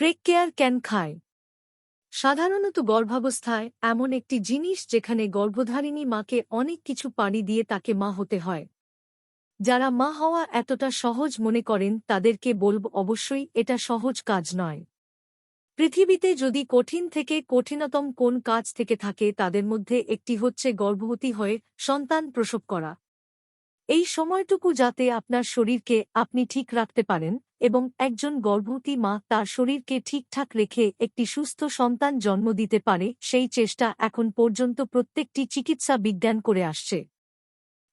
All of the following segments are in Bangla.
প্রেক কেয়ার ক্যান খায় সাধারণত গর্ভাবস্থায় এমন একটি জিনিস যেখানে গর্ভধারিণী মাকে অনেক কিছু পানি দিয়ে তাকে মা হতে হয়। যারা মা হওয়া এতটা সহজ মনে করেন তাদেরকে বলব অবশ্যই এটা সহজ কাজ নয়। পৃথিবীতে যদি কঠিন থেকে কঠিনতম কোন কাজ থেকে থাকে তাদের মধ্যে একটি হচ্ছে গর্ভবতী হয়ে সন্তান প্রসব করা। এই সময়টুকু যাতে আপনার শরীরকে আপনি ঠিক রাখতে পারেন এবং একজন গর্ভবতী মা তার শরীরকে ঠিকঠাক রেখে একটি সুস্থ সন্তান জন্ম দিতে পারে, সেই চেষ্টা এখন পর্যন্ত প্রত্যেকটি চিকিৎসা বিজ্ঞান করে আসছে।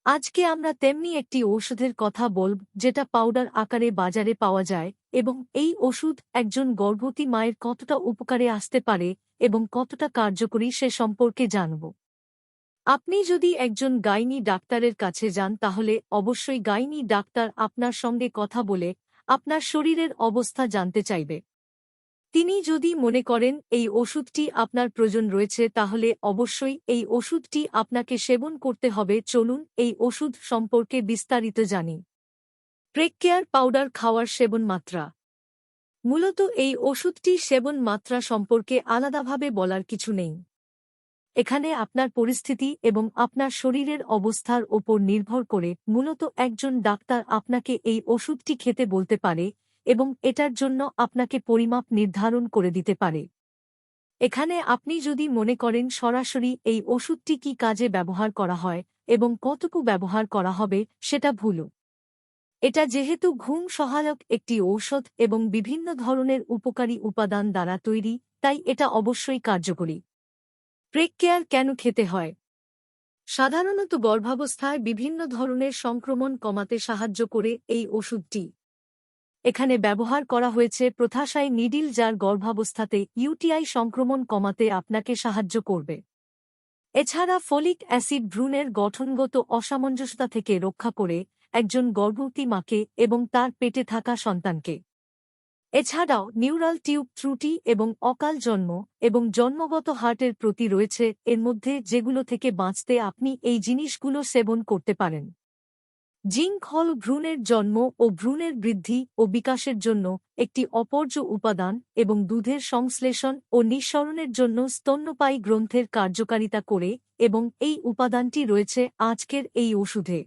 আজকে আমরা তেমনি একটি ঔষধের কথা বলব, যেটা পাউডার আকারে বাজারে পাওয়া যায় এবং এই ওষুধ একজন গর্ভবতী মায়ের কতটা উপকারে আসতে পারে এবং কতটা কার্যকরী সে সম্পর্কে জানব। আপনি যদি একজন গাইনি ডাক্তারের কাছে যান, তাহলে অবশ্যই গাইনি ডাক্তার আপনার সঙ্গে কথা বলে আপনার শরীরের অবস্থা জানতে চাইবে। তিনি যদি মনে করেন, এই ওষুধটি আপনার প্রয়োজন রয়েছে, তাহলে অবশ্যই এই ওষুধটি আপনাকে সেবন করতে হবে। চলুন এই ওষুধ সম্পর্কে বিস্তারিত জানি। প্রেককেয়ার পাউডার খাওয়ার সেবন মাত্রা। মূলত এই ওষুধটি সেবন মাত্রা সম্পর্কে আলাদাভাবে বলার কিছু নেই। এখানে আপনার পরিস্থিতি এবং আপনার শরীরের অবস্থার ওপর নির্ভর করে মূলত একজন ডাক্তার আপনাকে এই ওষুধটি খেতে বলতে পারে এবং এটার জন্য আপনাকে পরিমাপ নির্ধারণ করে দিতে পারে। এখানে আপনি যদি মনে করেন সরাসরি এই ওষুধটি কি কাজে ব্যবহার করা হয় এবং কতটুকু ব্যবহার করা হবে, সেটা ভুল। এটা যেহেতু ঘুম সহায়ক একটি ঔষধ এবং বিভিন্ন ধরনের উপকারী উপাদান দ্বারা তৈরি, তাই এটা অবশ্যই কার্যকরী। প্রেক কেয়ার কেন খেতে হয়? সাধারণত গর্ভাবস্থায় বিভিন্ন ধরনের সংক্রমণ কমাতে সাহায্য করে এই ওষুধটি। এখানে ব্যবহার করা হয়েছে প্রথাশাই নিডিল যার গর্ভাবস্থাতে ইউটিআই সংক্রমণ কমাতে আপনাকে সাহায্য করবে। এছাড়া ফলিক অ্যাসিড ভ্রূণের গঠনগত অসামঞ্জস্যতা থেকে রক্ষা করে একজন গর্ভবতী মাকে এবং তার পেটে থাকা সন্তানকে। এছাড়াও নিউরাল টিউব ত্রুটি এবং অকাল জন্ম এবং জন্মগত হার্টের প্রতি রয়েছে এর মধ্যে যেগুলো থেকে বাঁচতে আপনি এই জিনিসগুলো সেবন করতে পারেন। জিঙ্ক হল ভ্রূণের জন্ম ও ভ্রূণের বৃদ্ধি ও বিকাশের জন্য একটি অপর্য উপাদান এবং দুধের সংশ্লেষণ ও নিঃসরণের জন্য স্তন্যপায়ী গ্রন্থের কার্যকারিতা করে এবং এই উপাদানটি রয়েছে আজকের এই ওষুধে।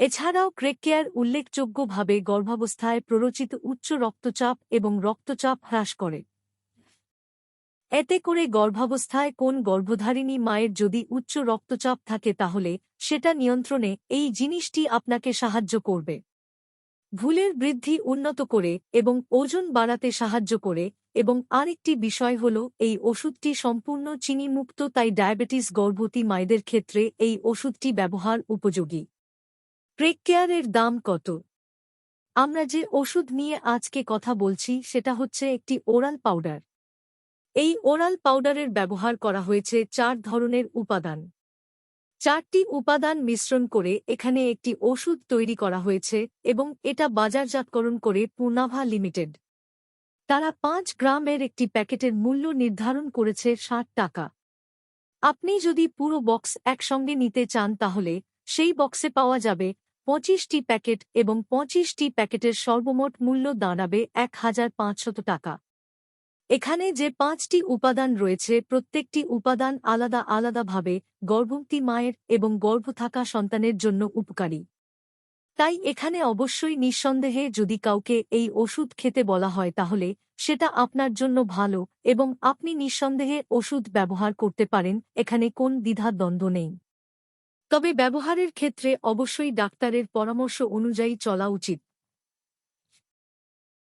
এছাড়াও ক্রেককেয়ার উল্লেখযোগ্যভাবে গর্ভাবস্থায় প্ররোচিত উচ্চ রক্তচাপ এবং রক্তচাপ হ্রাস করে। এতে করে গর্ভাবস্থায় কোন গর্ভধারিণী মায়ের যদি উচ্চ রক্তচাপ থাকে তাহলে সেটা নিয়ন্ত্রণে এই জিনিসটি আপনাকে সাহায্য করবে। ভুলের বৃদ্ধি উন্নত করে এবং ওজন বাড়াতে সাহায্য করে এবং আরেকটি বিষয় হল এই ওষুধটি সম্পূর্ণ চিনিমুক্ত তাই ডায়াবেটিস গর্ভবতী মায়েদের ক্ষেত্রে এই ওষুধটি ব্যবহার উপযোগী। প্রেক কেয়ারের দাম কত? আমরা যে ওষুধ নিয়ে আজকে কথা বলছি, সেটা হচ্ছে একটি ওরাল পাউডার এই ওরাল পাউডারের ব্যবহার করা হয়েছে চার ধরনের উপাদান। চারটি উপাদান মিশ্রণ করে এখানে একটি ওষুধ তৈরি করা হয়েছে এবং এটা বাজারজাতকরণ করে পূর্ণাভা লিমিটেড। তারা পাঁচ গ্রামের একটি প্যাকেটের মূল্য নির্ধারণ করেছে ষাট টাকা। আপনি যদি পুরো বক্স একসঙ্গে নিতে চান তাহলে সেই বক্সে পাওয়া যাবে পঁচিশটি প্যাকেট এবং পঁচিশটি প্যাকেটের সর্বমোট মূল্য দাঁড়াবে এক হাজার পাঁচশত টাকা। এখানে যে পাঁচটি উপাদান রয়েছে, প্রত্যেকটি উপাদান আলাদা আলাদাভাবে গর্ভবতী মায়ের এবং গর্ভ থাকা সন্তানের জন্য উপকারী। তাই এখানে অবশ্যই নিঃসন্দেহে যদি কাউকে এই ওষুধ খেতে বলা হয়, তাহলে সেটা আপনার জন্য ভালো এবং আপনি নিঃসন্দেহে ওষুধ ব্যবহার করতে পারেন। এখানে কোন দ্বিধা দ্বন্দ্ব নেই। তবে ব্যবহারের ক্ষেত্রে অবশ্যই ডাক্তারের পরামর্শ অনুযায়ী চলা উচিত।